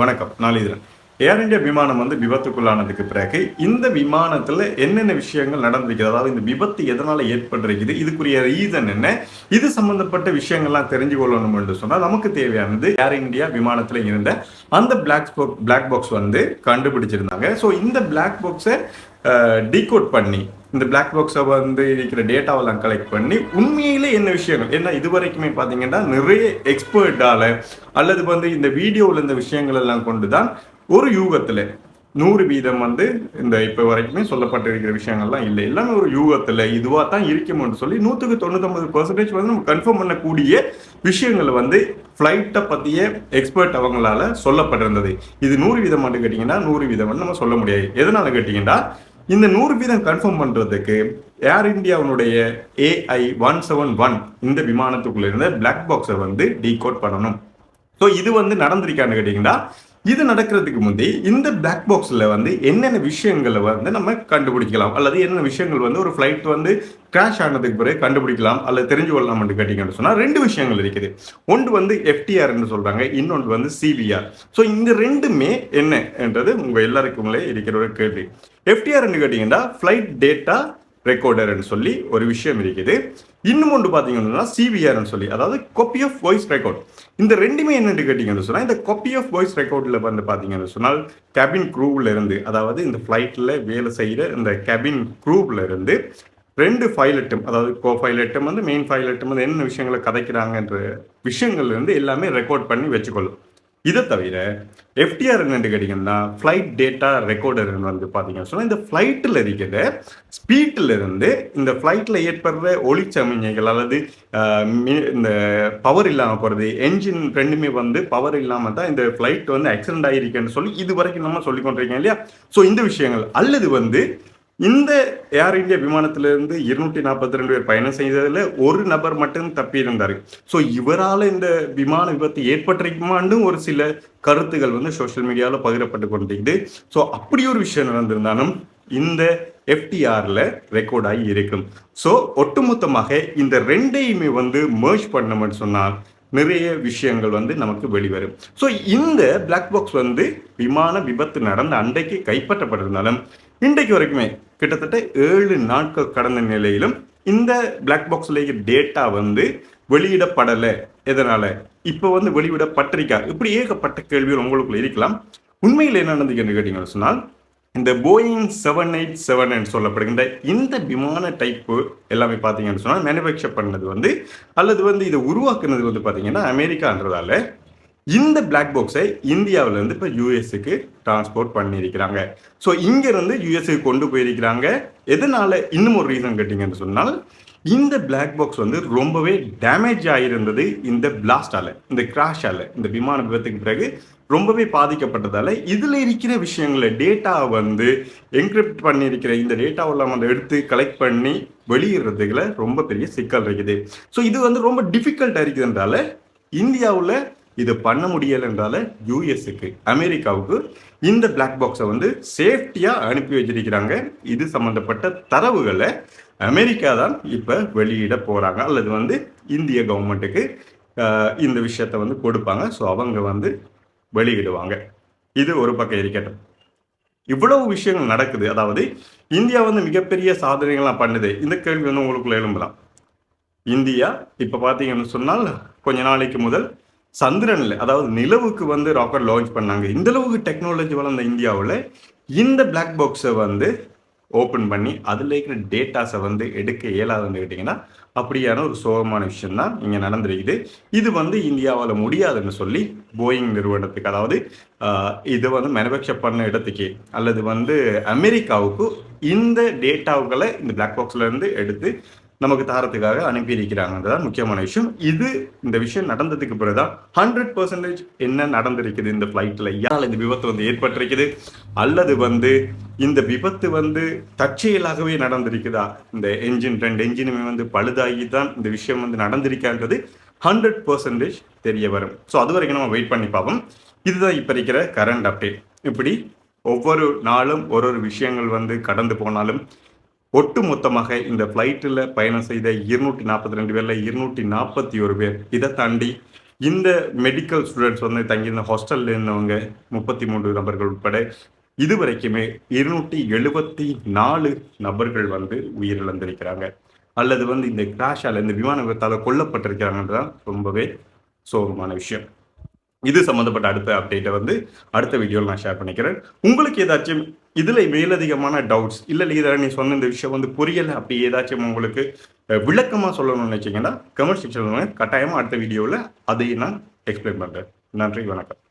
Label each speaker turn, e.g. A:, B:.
A: வணக்கம் நாளிதரன் ஏர் இந்தியா விமானம் வந்து விபத்துக்குள்ளானதுக்கு பிறகு இந்த விமானத்தில் என்னென்ன விஷயங்கள் நடந்திருக்குது அதாவது இந்த விபத்து எதனால் ஏற்பட்டிருக்குது? இதுக்குரிய ரீசன் என்ன? இது சம்மந்தப்பட்ட விஷயங்கள்லாம் தெரிஞ்சு கொள்ளணும் என்று சொன்னால் நமக்கு தேவையானது ஏர் இந்தியா விமானத்தில் இருந்த அந்த பிளாக் பிளாக் பாக்ஸ் வந்து கண்டுபிடிச்சிருந்தாங்க. ஸோ இந்த பிளாக் பாக்ஸை டீகோட் பண்ணி இந்த பிளாக் பாக்ஸை வந்து இருக்கிற டேட்டாவெல்லாம் கலெக்ட் பண்ணி உண்மையிலே என்ன விஷயங்கள்? ஏன்னா இது வரைக்குமே பார்த்தீங்கன்னா நிறைய எக்ஸ்பர்ட்டால் அல்லது வந்து இந்த வீடியோவில் இந்த விஷயங்கள் எல்லாம் கொண்டு தான் ஒரு யூகத்தில் நூறு வீதம் வந்து இந்த இப்போ வரைக்குமே சொல்லப்பட்டிருக்கிற விஷயங்கள்லாம் இல்லை. எல்லாமே ஒரு யூகத்தில் இதுவாக தான் இருக்கும்னு சொல்லி நூற்றுக்கு தொண்ணூத்தொம்பது பர்சன்டேஜ் வந்து நம்ம கன்ஃபார்ம் பண்ணக்கூடிய விஷயங்கள் வந்து ஃப்ளைட்டை பற்றிய எக்ஸ்பர்ட் அவங்களால சொல்லப்பட்டிருந்தது. இது நூறு வீதம் மட்டும் கேட்டிங்கன்னா நூறு வீதம் நம்ம சொல்ல முடியாது. எதனால கேட்டிங்கன்னா இந்த நூறு வீதம் கன்ஃபார்ம் பண்ணுறதுக்கு ஏர் இந்தியாவுடைய ஏஐ ஒன் செவன் ஒன் இந்த விமானத்துக்குள்ள இருந்த பிளாக் பாக்ஸை வந்து டீகோட் பண்ணணும். ஸோ இது வந்து நடந்திருக்கான்னு கேட்டிங்கன்னா இது நடக்கிறதுக்கு முந்தி இந்த பிளாக் பாக்ஸில் வந்து என்னென்ன விஷயங்களை வந்து நம்ம கண்டுபிடிக்கலாம்? அல்லது என்னென்ன விஷயங்கள் வந்து ஒரு ஃப்ளைட் வந்து கிராஷ் ஆனதுக்கு பிறகு கண்டுபிடிக்கலாம்? அல்லது தெரிஞ்சு கொள்ளலாம்னு கேட்டிங்கன்னு சொன்னால் ரெண்டு விஷயங்கள் இருக்குது. ஒன்று வந்து எஃப்டிஆர்னு சொல்கிறாங்க இன்னொன்று வந்து சிவிஆர் ஸோ இந்த ரெண்டுமே என்ன என்றது உங்கள் எல்லாருக்குமே இருக்கிற ஒரு கேள்வி. எஃப்டிஆர்னு கேட்டிங்கன்னா ஃப்ளைட் டேட்டா ரெக்கார்டர்னு சொல்லி ஒரு விஷயம் இருக்குது. இன்னும் ஒன்று பார்த்தீங்கன்னா சிவிஆர்னு சொல்லி அதாவது காப்பி ஆஃப் வாய்ஸ் ரெக்கார்ட் இந்த ரெண்டுமே என்னென்னு கேட்டிங்கன்னு சொன்னால் இந்த காப்பி ஆஃப் வாய்ஸ் ரெக்கார்டில் வந்து பார்த்தீங்கன்னு சொன்னால் கேபின் குரூவில் இருந்து அதாவது இந்த ஃப்ளைட்டில் வேலை செய்கிற இந்த கேபின் குரூவில் இருந்து ரெண்டு ஃபைலட்டும் அதாவது கோ ஃபைலட்டும் வந்து மெயின் ஃபைலட்டும் வந்து என்ன விஷயங்களை கதைக்கிறாங்கன்ற விஷயங்கள் வந்து எல்லாமே ரெக்கார்ட் பண்ணி வச்சுக்கொள்ளும். இதை தவிர எஃப்டிஆர் என்னென்னு கேட்டிங்கன்னா ஃப்ளைட் டேட்டா ரெக்கார்டர் வந்து பார்த்தீங்கன்னா சொன்னால் இந்த ஃப்ளைட்டில் இருக்கிற ஸ்பீட்டில் இருந்து இந்த ஃப்ளைட்டில் ஏற்படுற ஒளிச்சமிஞ்சைகள் அல்லது இந்த பவர் இல்லாமல் போகிறது என்ஜின் ரெண்டுமே வந்து பவர் இல்லாமல் தான் இந்த ஃப்ளைட் வந்து ஆக்சிடென்ட் ஆகிருக்குன்னு சொல்லி இது வரைக்கும் நம்ம சொல்லி கொண்டிருக்கேன் இல்லையா? ஸோ இந்த விஷயங்கள் அல்லது வந்து இந்த ஏர் இந்தியா விமானத்திலிருந்து இருநூற்றி நாற்பத்தி ரெண்டு பேர் பயணம் செய்ததில் ஒரு நபர் மட்டும் தப்பி ஸோ இவரால் இந்த விமான விபத்து ஏற்பட்டிருக்குமான்னு ஒரு சில கருத்துகள் வந்து சோஷியல் மீடியாவில் பகிரப்பட்டு கொண்டிருக்குது. ஸோ அப்படி ஒரு விஷயம் நடந்திருந்தாலும் இந்த எஃப்டிஆரில் ரெக்கார்ட் ஆகி இருக்கும். ஸோ ஒட்டுமொத்தமாக இந்த ரெண்டையுமே வந்து merge பண்ணோம்னு சொன்னால் நிறைய விஷயங்கள் வந்து நமக்கு வெளிவரும். ஸோ இந்த பிளாக் பாக்ஸ் வந்து விமான விபத்து நடந்த அன்றைக்கு கைப்பற்றப்பட்டிருந்தாலும் இன்றைக்கு வரைக்குமே கிட்டத்தட்ட ஏழு நாட்கள் கடந்த நிலையிலும் இந்த பிளாக் பாக்ஸ்லேயே டேட்டா வந்து வெளியிடப்படலை. எதனால? இப்போ வந்து வெளியிடப்பட்டிருக்கா? இப்படி ஏகப்பட்ட கேள்விகள் உங்களுக்குள்ள இருக்கலாம். உண்மையில் என்ன நடந்துச்சுன்னு கேட்டீங்கன்னு சொன்னால் இந்த போயிங் செவன் எயிட் செவன் சொல்லப்படுகின்ற இந்த விமான டைப்பு எல்லாமே பார்த்தீங்கன்னு சொன்னால் மேனுஃபேக்சர் பண்ணது வந்து அல்லது வந்து இதை உருவாக்குனது வந்து பார்த்தீங்கன்னா அமெரிக்கான்றதால இந்த பிளாக் பாக்ஸை இந்தியாவிலேருந்து இப்போ யூஎஸ்க்கு டிரான்ஸ்போர்ட் பண்ணியிருக்கிறாங்க. ஸோ இங்கேருந்து யூஎஸ்க்கு கொண்டு போயிருக்கிறாங்க. எதனால இன்னும் ஒரு ரீசன் கேட்டிங்கன்னு சொன்னால் இந்த பிளாக் பாக்ஸ் வந்து ரொம்பவே டேமேஜ் ஆகியிருந்தது இந்த பிளாஸ்டால இந்த கிராஷால இந்த விமான விபத்துக்கு பிறகு ரொம்பவே பாதிக்கப்பட்டதால இதில் இருக்கிற விஷயங்களை டேட்டா வந்து என்கிரிப்ட் பண்ணியிருக்கிற இந்த டேட்டாவெல்லாம் வந்து எடுத்து கலெக்ட் பண்ணி வெளியிடுறதுல ரொம்ப பெரிய சிக்கல் இருக்குது. ஸோ இது வந்து ரொம்ப டிஃபிகல்ட்டாக இருக்குதுன்றால இந்தியாவில் இது பண்ண முடியலைன்றால யூஎஸ்க்கு அமெரிக்காவுக்கு இந்த பிளாக் பாக்ஸை வந்து சேஃப்டியாக அனுப்பி வச்சிருக்கிறாங்க. இது சம்மந்தப்பட்ட தரவுகளை அமெரிக்கா தான் இப்போ வெளியிட போகிறாங்க அல்லது வந்து இந்திய கவர்மெண்ட்டுக்கு இந்த விஷயத்த வந்து கொடுப்பாங்க. ஸோ அவங்க வந்து வெளியிடுவாங்க. இது ஒரு பக்கம் இருக்கட்டும். இவ்வளவு விஷயங்கள் நடக்குது. அதாவது இந்தியா வந்து மிகப்பெரிய சாதனைகள்லாம் பண்ணுது. இந்த கேள்வி வந்து உங்களுக்குள்ள எழும்பலாம். இந்தியா இப்போ பார்த்தீங்கன்னு சொன்னால் கொஞ்ச நாளைக்கு முதல் சந்திரன்ல அதாவது நிலவுக்கு வந்து ராக்கெட் லான்ச் பண்ணாங்க. இந்த அளவுக்கு டெக்னாலஜி வளர்ந்த இந்தியாவில் இந்த பிளாக் பாக்ஸை வந்து ஓப்பன் பண்ணி அதில் இருக்கிற டேட்டாஸை வந்து எடுக்க இயலாதுன்னு கேட்டிங்கன்னா அப்படியான ஒரு சோகமான விஷயம் தான் இங்கே நடந்திருக்குது. இது வந்து இந்தியாவால் முடியாதுன்னு சொல்லி போயிங் நிறுவனத்துக்கு அதாவது இதை வந்து மேனுஃபேக்சர் பண்ண இடத்துக்கு அல்லது வந்து அமெரிக்காவுக்கு இந்த டேட்டாவுகளை இந்த பிளாக் பாக்ஸ்லேருந்து எடுத்து நமக்கு தாரத்துக்காக அனுப்பியிருக்கிறாங்கன்றதான் முக்கியமான விஷயம். இது இந்த விஷயம் நடந்ததுக்கு பிறகுதான் ஹண்ட்ரட் பர்சன்டேஜ் என்ன நடந்திருக்குது இந்த ஃப்ளைட்டில் யார் இந்த விபத்து வந்து ஏற்பட்டிருக்குது? அல்லது வந்து இந்த விபத்து வந்து தற்செயலாகவே நடந்திருக்குதா? இந்த என்ஜின் ரெண்டு என்ஜினுமே வந்து பழுதாகி தான் இந்த விஷயம் வந்து நடந்திருக்கான்றது ஹண்ட்ரட் பர்சன்டேஜ் தெரிய வரும். ஸோ அது வரைக்கும் நம்ம வெயிட் பண்ணி பார்ப்போம். இதுதான் இப்போ இருக்கிற கரண்ட் அப்டேட் இப்படி ஒவ்வொரு நாளும் ஒரு ஒரு விஷயங்கள் வந்து கடந்து போனாலும் ஒட்டு மொத்தமாக இந்த ஃப்ளைட்டில் பயணம் செய்த இருநூற்றி நாற்பத்தி ரெண்டு பேரில் இருநூற்றி நாற்பத்தி ஒரு பேர். இதை தாண்டி இந்த மெடிக்கல் ஸ்டூடெண்ட்ஸ் வந்து தங்கியிருந்த ஹாஸ்டல்ல இருந்தவங்க முப்பத்தி மூன்று நபர்கள் உட்பட இதுவரைக்குமே இருநூற்றி எழுபத்தி நாலு நபர்கள் வந்து உயிரிழந்திருக்கிறாங்க. அல்லது வந்து இந்த கிராஷால் இந்த விமான விபத்தால் கொல்லப்பட்டிருக்கிறாங்கன்றது ரொம்பவே சோகமான விஷயம். இது சம்மந்தப்பட்ட அடுத்த அப்டேட்டை வந்து அடுத்த வீடியோவில் நான் ஷேர் பண்ணிக்கிறேன். உங்களுக்கு ஏதாச்சும் இதில் மேலதிகமான டவுட்ஸ் இல்லை இதை நீ சொன்ன இந்த விஷயம் வந்து புரியலை அப்படி ஏதாச்சும் உங்களுக்கு விளக்கமாக சொல்லணும்னு நினச்சிங்கன்னா கமெண்ட் செக்ஷன் கட்டாயமாக அடுத்த வீடியோவில் அதையும் நான் எக்ஸ்பிளைன் பண்ணுறேன் நன்றி வணக்கம்.